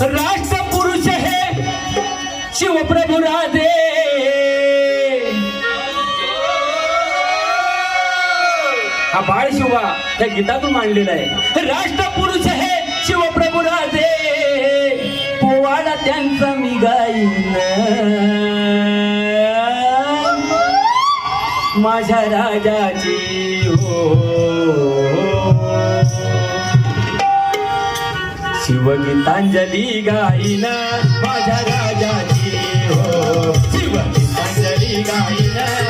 राष्ट्रपुरुष हे शिवप्रभू राधे. हा बाळ शिवा त्या गीतातून मांडलेला आहे. राष्ट्रपुरुष हे शिवप्रभू राधे. पोवाडा त्यांचा मी गाईन. माझ्या राजाची हो. शिवगीतांजली गाईन. माझ्या राजाची. हो शिवगीतांजली गाईन.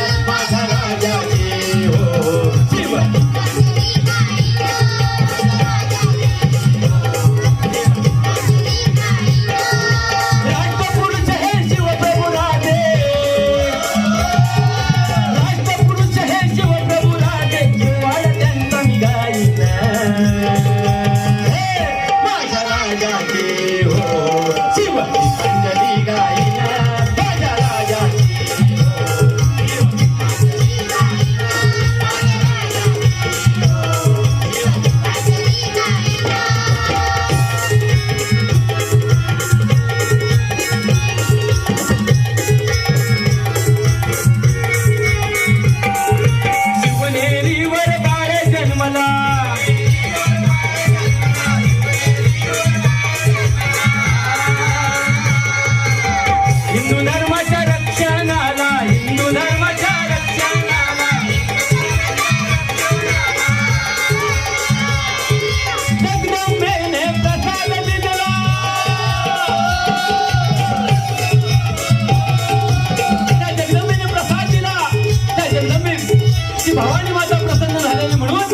माझी भवानी माझा प्रसन्न झालेली म्हणून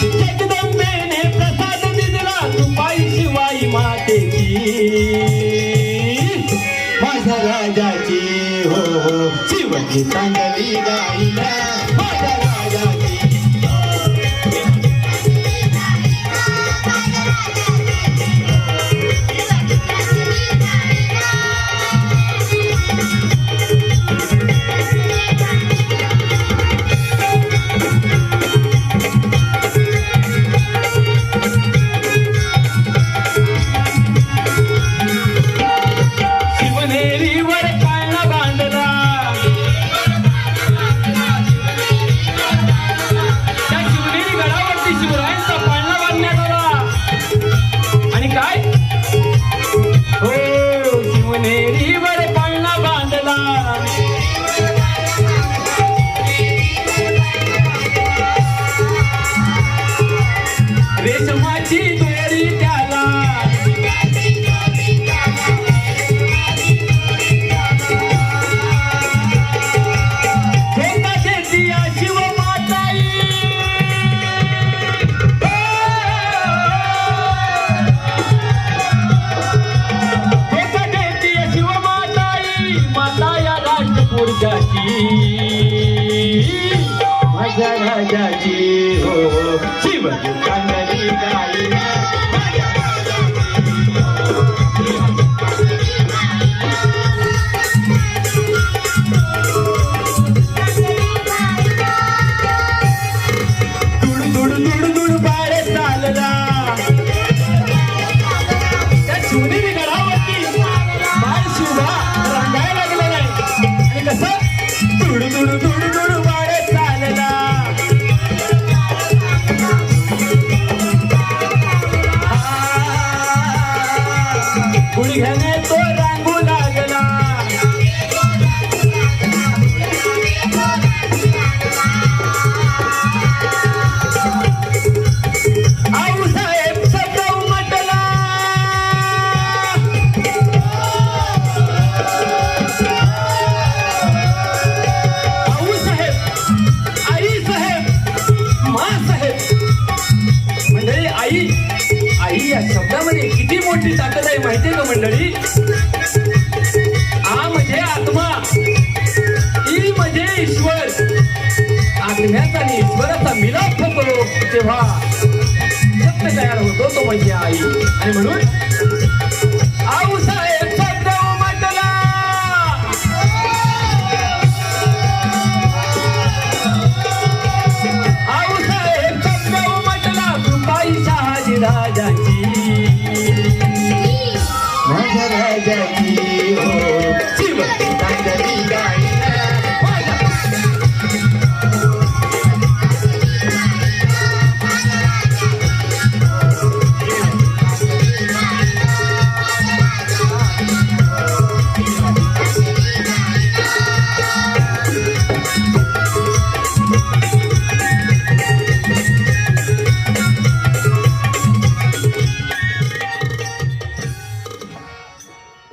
जगदंबेने प्रसाद दिला तुपाई शिवाई मातेची. माझ्या राजाची हो हो. शिवची चांगली गाईला माझ्या राजाची. या किती मोठी ताकद आहे माहितीये का मंडळी? आ म्हणजे आत्मा. ई म्हणजे ईश्वर. आत्म्याचा आणि ईश्वराचा मिलाप होतो तेव्हा. सत्य तयार होतो तो म्हणजे आई. आणि म्हणून Yeah.